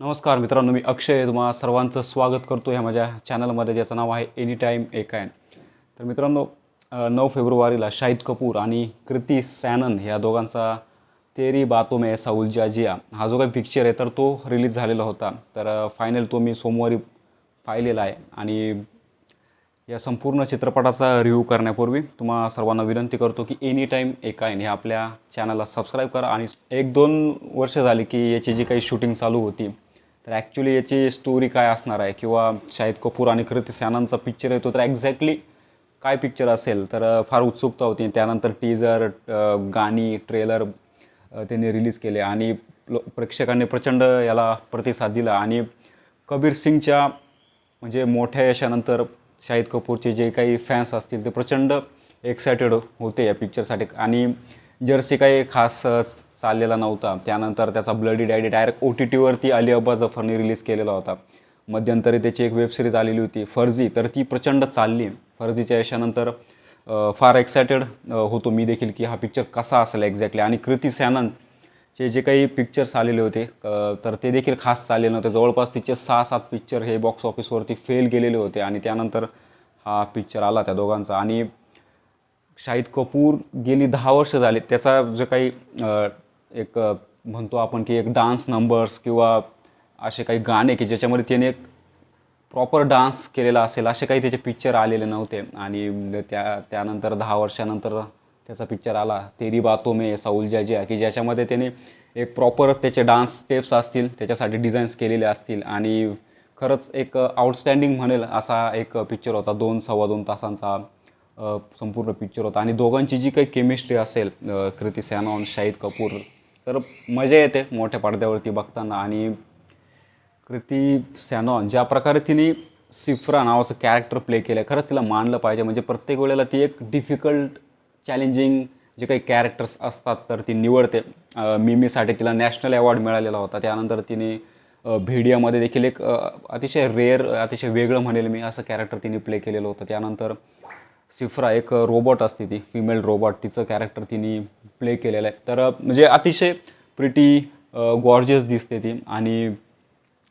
नमस्कार मित्रांनो मी अक्षय तुम्हा सर्वांचं स्वागत करतो ह्या माझ्या चॅनलमध्ये ज्याचं नाव आहे एनी टाईम आहे तर मित्रांनो नऊ फेब्रुवारीला शाहिद कपूर आणि कृती सॅनन ह्या दोघांचा तेरी बातो मे ऐसा जिया हा जो काही पिक्चर आहे तर तो रिलीज झालेला होता. तर फायनल तो मी सोमवारी पाहिलेला आहे आणि या संपूर्ण चित्रपटाचा रिव्ह्यू करण्यापूर्वी तुम्हा सर्वांना विनंती करतो की एनी टाईम एकायन हे आपल्या चॅनलला सबस्क्राईब करा. आणि एक दोन वर्ष झाली की याची जी काही शूटिंग चालू होती तर ॲक्च्युली याची स्टोरी काय असणार आहे? किंवा शाहिद कपूर आणि कृती सॅननचा पिक्चर येतो तर एक्झॅक्टली काय पिक्चर असेल? तर फार उत्सुकता होती. त्यानंतर टीजर गाणी ट्रेलर त्यांनी रिलीज केले. आणि प्रेक्षकांनी प्रचंड याला प्रतिसाद दिला. आणि कबीर सिंगच्या म्हणजे मोठ्या यशानंतर शाहिद कपूरचे जे काही फॅन्स असतील ते प्रचंड एक्सायटेड होते या पिक्चरसाठी आणि जर्सी काही खास चाललेला नव्हता. त्यानंतर त्याचा bloody daddy direct O T टीवरती Ali Abbas जफरने रिलीज केलेला होता. मध्यंतरी त्याची एक वेबसिरीज आलेली होती फर्जी तर ती प्रचंड चालली. फर्जीच्या यशानंतर फार एक्सायटेड होतो मी देखील की हा पिक्चर कसा असेल एक्झॅक्टली आणि कृती सॅनन चे जे काही पिक्चर्स आलेले होते तर ते देखील खास चालले नव्हते. जवळपास तिचे सहा सात पिक्चर हे बॉक्स ऑफिसवरती फेल गेलेले होते आणि त्यानंतर हा पिक्चर आला त्या दोघांचा. आणि शाहिद कपूर गेली दहा वर्ष झाली. त्याचा जो काही एक म्हणतो आपण की एक डान्स नंबर्स किंवा असे काही गाणे की ज्याच्यामध्ये त्याने एक प्रॉपर डान्स केलेला असेल असे काही त्याचे पिक्चर आलेले नव्हते. आणि त्या त्यानंतर दहा वर्षानंतर त्याचा पिक्चर आला. तेरी बातो मे साऊल जाजिया की ज्याच्यामध्ये त्याने एक प्रॉपर त्याचे डान्स स्टेप्स असतील त्याच्यासाठी डिझाईन्स केलेले असतील. आणि खरंच एक आउटस्टँडिंग म्हणेल असा एक पिक्चर होता. दोन सव्वा दोन तासांचा संपूर्ण पिक्चर होता. आणि दोघांची जी काही केमिस्ट्री असेल कृती सॅनॉन शाहिद कपूर तर मजा येते मोठ्या पडद्यावरती बघताना. आणि कृती सॅनॉन ज्या प्रकारे तिने सिफ्रा नावाचं कॅरेक्टर प्ले केलं आहे खरंच तिला मानलं पाहिजे. म्हणजे प्रत्येक वेळेला ती एक डिफिकल्ट चॅलेंजिंग जे काही कॅरेक्टर्स असतात तर ती निवडते. मिमीसाठी तिला नॅशनल अवॉर्ड मिळालेला होता. त्यानंतर तिने भेडियामध्ये देखील एक अतिशय रेअर अतिशय वेगळं म्हणेल मी असं कॅरेक्टर तिने प्ले केलेलं होतं. त्यानंतर सिफ्रा एक रोबोट असते ती फिमेल रोबोट तिचं कॅरेक्टर तिने प्ले केलेलं आहे. तर म्हणजे अतिशय प्रिटी गॉर्जियस दिसते ती. आणि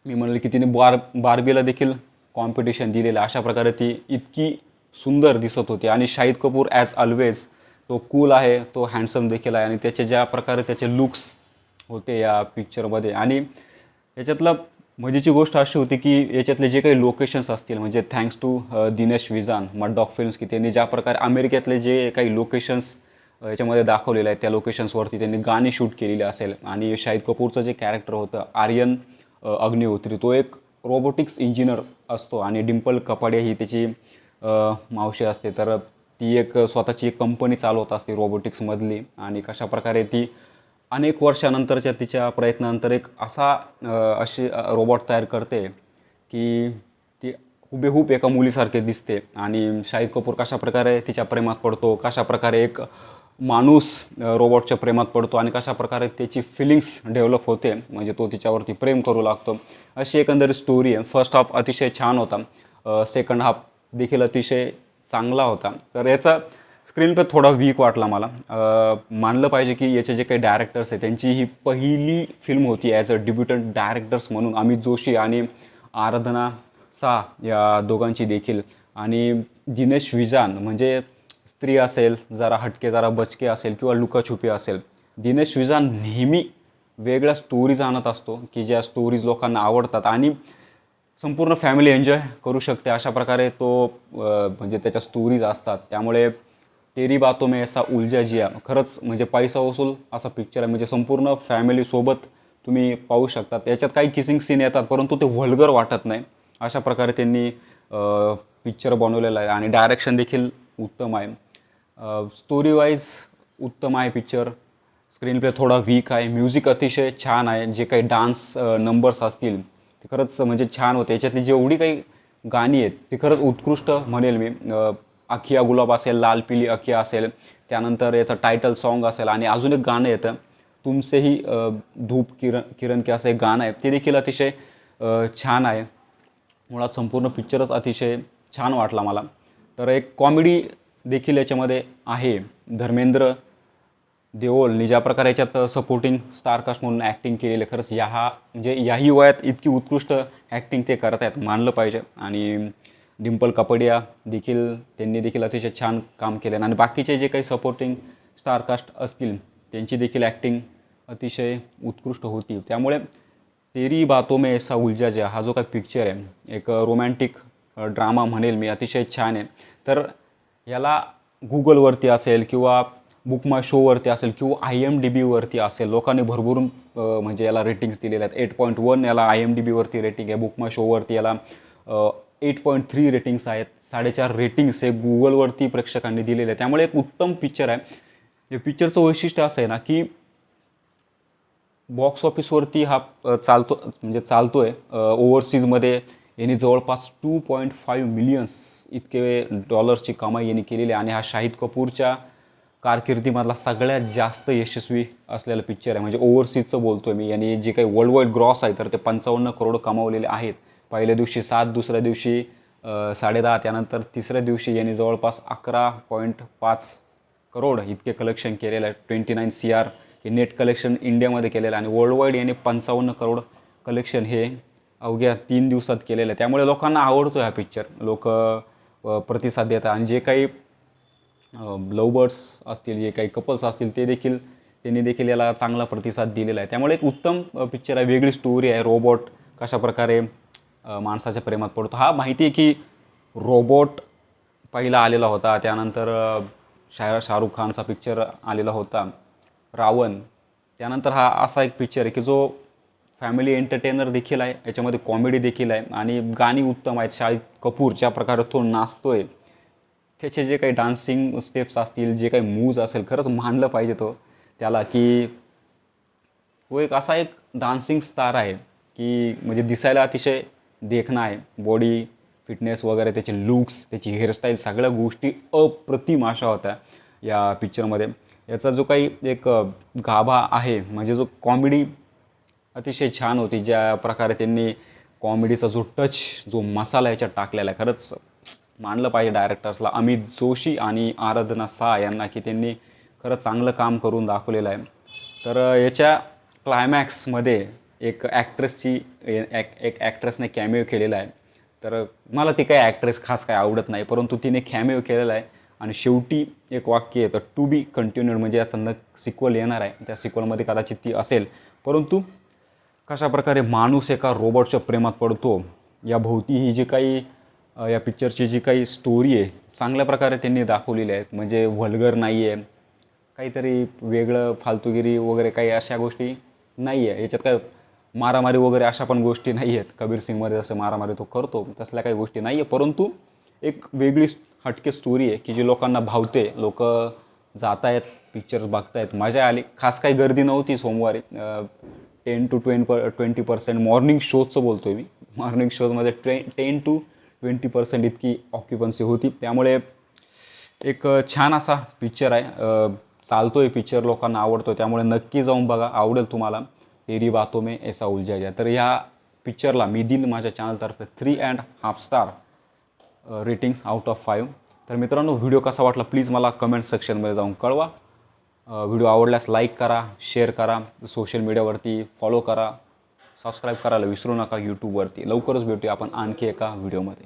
मी म्हणलं की तिने बार बार्बीला देखील कॉम्पिटिशन दिलेलं आहे. अशा प्रकारे ती इतकी सुंदर दिसत होती. आणि शाहिद कपूर ॲज ऑलवेज तो कूल आहे तो हँडसम देखील आहे. आणि त्याचे ज्या प्रकारे त्याचे लुक्स होते या पिक्चरमध्ये आणि याच्यातला म्हणजे मजेची गोष्ट अशी होती की याच्यातले जे काही लोकेशन्स असतील म्हणजे thanks to uh, Dinesh Vijan Maddock films की त्यांनी ज्या प्रकारे अमेरिकेतले जे काही लोकेशन्स uh, याच्यामध्ये दाखवलेलं आहे त्या लोकेशन्सवरती त्यांनी गाणी शूट केलेली असेल. आणि शाहिद कपूरचं जे कॅरेक्टर होतं आर्यन uh, अग्निहोत्री तो एक रोबोटिक्स इंजिनियर असतो. आणि डिम्पल कपाडे ही त्याची मावशी असते. तर ती एक स्वतःची एक कंपनी चालवत असते रोबोटिक्समधली आणि कशा प्रकारे ती अनेक वर्षानंतरच्या तिच्या प्रयत्नानंतर एक असा अशी रोबोट तयार करते की ती हुबेहूब एका मुलीसारखे दिसते आणि शाहिद कपूर कशा प्रकारे तिच्या प्रेमात पडतो कशा प्रकारे एक माणूस रोबॉटच्या रोबोटच्या प्रेमात पडतो आणि कशा प्रकारे त्याची फिलिंग्स डेव्हलप होते म्हणजे तो तिच्यावरती प्रेम करू लागतो. अशी एकंदरीत स्टोरी आहे. फर्स्ट हाफ अतिशय छान होता. सेकंड हाफ देखील अतिशय चांगला होता. तर याचा स्क्रीन पे थोडा वीक वाटला मला. मानलं पाहिजे की याचे जे काही डायरेक्टर्स आहेत त्यांची ही पहिली फिल्म होती ॲज अ डिब्युटंट डायरेक्टर्स म्हणून अमित जोशी आणि आराधना सा या दोघांची देखील. आणि दिनेश विजान म्हणजे स्त्री असेल जरा हटके जरा बचके असेल किंवा लुकाछुपी असेल. दिनेश विजान नेहमी वेगळ्या स्टोरीज आणत असतो की ज्या स्टोरीज लोकांना आवडतात आणि संपूर्ण फॅमिली एन्जॉय करू शकते. अशा प्रकारे तो म्हणजे त्याच्या स्टोरीज असतात. त्यामुळे तेरी बातो में ऐसा उलझा जिया। खरंच म्हणजे पैसा वसूल असा पिक्चर आहे. म्हणजे संपूर्ण फॅमिलीसोबत तुम्ही पाहू शकतात याच्यात काही किसिंग सीन येतात परंतु ते व्हल्गर वाटत नाही. अशा प्रकारे त्यांनी पिक्चर बनवलेला आहे आणि डायरेक्शन देखील उत्तम आहे. स्टोरी वाईज उत्तम आहे पिक्चर स्क्रीनप्ले थोडा वीक आहे. म्युझिक अतिशय छान आहे. जे काही डान्स नंबर्स असतील ते खरंच म्हणजे छान होते. याच्यातली जेवढी काही गाणी आहेत ती खरंच उत्कृष्ट म्हणेल मी. अखिया गुलाब असेल लाल पिली अखिया असेल त्यानंतर याचं टायटल सॉन्ग असेल आणि अजून एक गाणं येतं तुमसेही धूप किरण किरण के असं एक गाणं आहे. ते देखील अतिशय छान आहे. मुळात संपूर्ण पिक्चरच अतिशय छान वाटला मला. तर एक कॉमेडी देखील याच्यामध्ये आहे. धर्मेंद्र देओल नि ज्या प्रकारे याच्यात सपोर्टिंग स्टारकास्ट म्हणून ॲक्टिंग केलेलं खरंच या म्हणजे याही वयात इतकी उत्कृष्ट ॲक्टिंग ते करत आहेत मानलं पाहिजे. आणि डिम्पल कपडिया देखील त्यांनी देखील अतिशय छान काम केलं. आणि बाकीचे जे काही सपोर्टिंग स्टारकास्ट असतील त्यांची देखील ॲक्टिंग अतिशय उत्कृष्ट होती. त्यामुळे तेरी बातों में ऐसा उलझा जा हा जो काही पिक्चर आहे एक रोमॅन्टिक ड्रामा म्हणेल मी अतिशय छान आहे. तर याला गुगलवरती असेल किंवा बुक माय शोवरती असेल किंवा आय एम डी बीवरती असेल लोकांनी भरभरून म्हणजे याला रेटिंग्स दिलेल्या आहेत. एट पॉईंट वन याला आय एम डी बीवरती रेटिंग आहे बुक माय शोवरती याला एट पॉईंट थ्री रेटिंग्स आहेत. साडेचार रेटिंग्स हे गुगलवरती प्रेक्षकांनी दिलेले. आहे त्यामुळे एक उत्तम पिक्चर आहे. या पिक्चरचं वैशिष्ट्य असं आहे ना की बॉक्स ऑफिसवरती हा चालतो म्हणजे चालतो आहे ओव्हरसीजमध्ये यांनी जवळपास टू पॉईंट फाईव्ह मिलियन्स इतके डॉलर्सची कमाई यांनी केलेली आहे. आणि हा शाहिद कपूरच्या कारकिर्दीमधला सगळ्यात जास्त यशस्वी असलेला पिक्चर आहे. म्हणजे ओव्हरसीजचं बोलतो आहे मी. यांनी जे काही वर्ल्ड वाईड ग्रॉस आहे तर ते पंचावन्न करोड कमावलेले आहेत. पहिल्या दिवशी सात दुसऱ्या दिवशी साडेदहा त्यानंतर तिसऱ्या दिवशी यांनी जवळपास अकरा पॉईंट पाच करोड इतके कलेक्शन केलेलं आहे. ट्वेंटी नाईन सी आर हे नेट कलेक्शन इंडियामध्ये केलेलं आहे. आणि वर्ल्ड वाईड यांनी पंचावन्न करोड कलेक्शन हे अवघ्या तीन दिवसात केलेलं आहे. त्यामुळे लोकांना आवडतो हा पिक्चर लोक प्रतिसाद देतात. आणि जे काही लवबर्ड्स असतील जे काही कपल्स असतील ते देखील त्यांनी देखील याला चांगला प्रतिसाद दिलेला आहे. त्यामुळे एक उत्तम पिक्चर आहे. वेगळी स्टोरी आहे. रोबोट कशाप्रकारे माणसाच्या प्रेमात पडतो. हा माहिती आहे की रोबोट पहिला आलेला होता. त्यानंतर शाह शाहरुख खानचा पिक्चर आलेला होता. रावण. त्यानंतर हा असा एक पिक्चर आहे की जो फॅमिली एंटरटेनर देखील आहे. याच्यामध्ये कॉमेडी देखील आहे. आणि गाणी उत्तम आहेत. शाहिद कपूर ज्या प्रकारे तो आहे त्याचे जे काही डान्सिंग स्टेप्स असतील जे काही मूव्ज असेल खरंच मानलं पाहिजे तो. त्याला की तो एक असा एक डान्सिंग स्टार आहे की म्हणजे दिसायला अतिशय देखणं आहे. बॉडी फिटनेस वगैरे त्याचे लुक्स त्याची हेअरस्टाईल सगळ्या गोष्टी अप्रतिम अशा होत्या या पिक्चरमध्ये याचा जो काही एक गाभा आहे म्हणजे जो कॉमेडी अतिशय छान होती ज्या प्रकारे त्यांनी कॉमेडीचा जो टच जो मसाला याच्यात टाकलेला आहे. खरंच मानलं पाहिजे डायरेक्टर्सला अमित जोशी आणि आराधना सा यांना की त्यांनी खरं चांगलं काम करून दाखवलेलं आहे. तर याच्या क्लायमॅक्समध्ये एक ॲक्ट्रेसची एक एक ॲक्ट्रेसने कॅमेओ केलेला आहे. तर मला ती काय ॲक्ट्रेस खास काय आवडत नाही परंतु तिने कॅमिओ केलेला आहे. आणि शेवटी एक वाक्य येतं टू बी कंटिन्यूड म्हणजे याचं न सिक्वल येणार आहे. त्या सिक्वलमध्ये कदाचित ती असेल. परंतु कशा प्रकारे माणूस एका रोबोटच्या प्रेमात पडतो या भोवती ही जी काही या पिक्चरची जी काही स्टोरी आहे चांगल्या प्रकारे त्यांनी दाखवलेली आहे म्हणजे व्हल्गर नाही आहे काहीतरी वेगळं फालतूगिरी वगैरे काही अशा गोष्टी नाही आहे याच्यात काय मारामारी वगैरे अशा पण गोष्टी नाही आहेत कबीर सिंगमध्ये जसं मारामारी तो करतो तसल्या काही गोष्टी नाही आहे परंतु एक वेगळी हटके स्टोरी आहे की जी लोकांना भावते. लोक जात आहेत पिक्चर्स बघतायत. मजा आली. खास काही गर्दी नव्हती सोमवारी. Ten to twen per twenty percent morning शोजचं बोलतो आहे मी. Morning शोजमध्ये twe ten to twenty percent इतकी ऑक्युपन्सी होती. त्यामुळे एक छान असा पिक्चर आहे. चालतो आहे पिक्चर लोकांना आवडतो त्यामुळे नक्की जाऊन बघा. आवडेल तुम्हाला. तेरी बातों में ऐसा उलझा गया। तर ह्या पिक्चरला मी दिल माझ्या चॅनलतर्फे three and half star ratings out of five तर मित्रांनो व्हिडिओ कसा वाटला प्लीज मला कमेंट सेक्शनमध्ये जाऊन कळवा. व्हिडिओ आवडल्यास लाईक करा शेअर करा सोशल मीडियावरती फॉलो करा सबस्क्राईब करायला विसरू नका यूट्यूबवरती लवकरच भेटूया आपण आणखी एका व्हिडिओमध्ये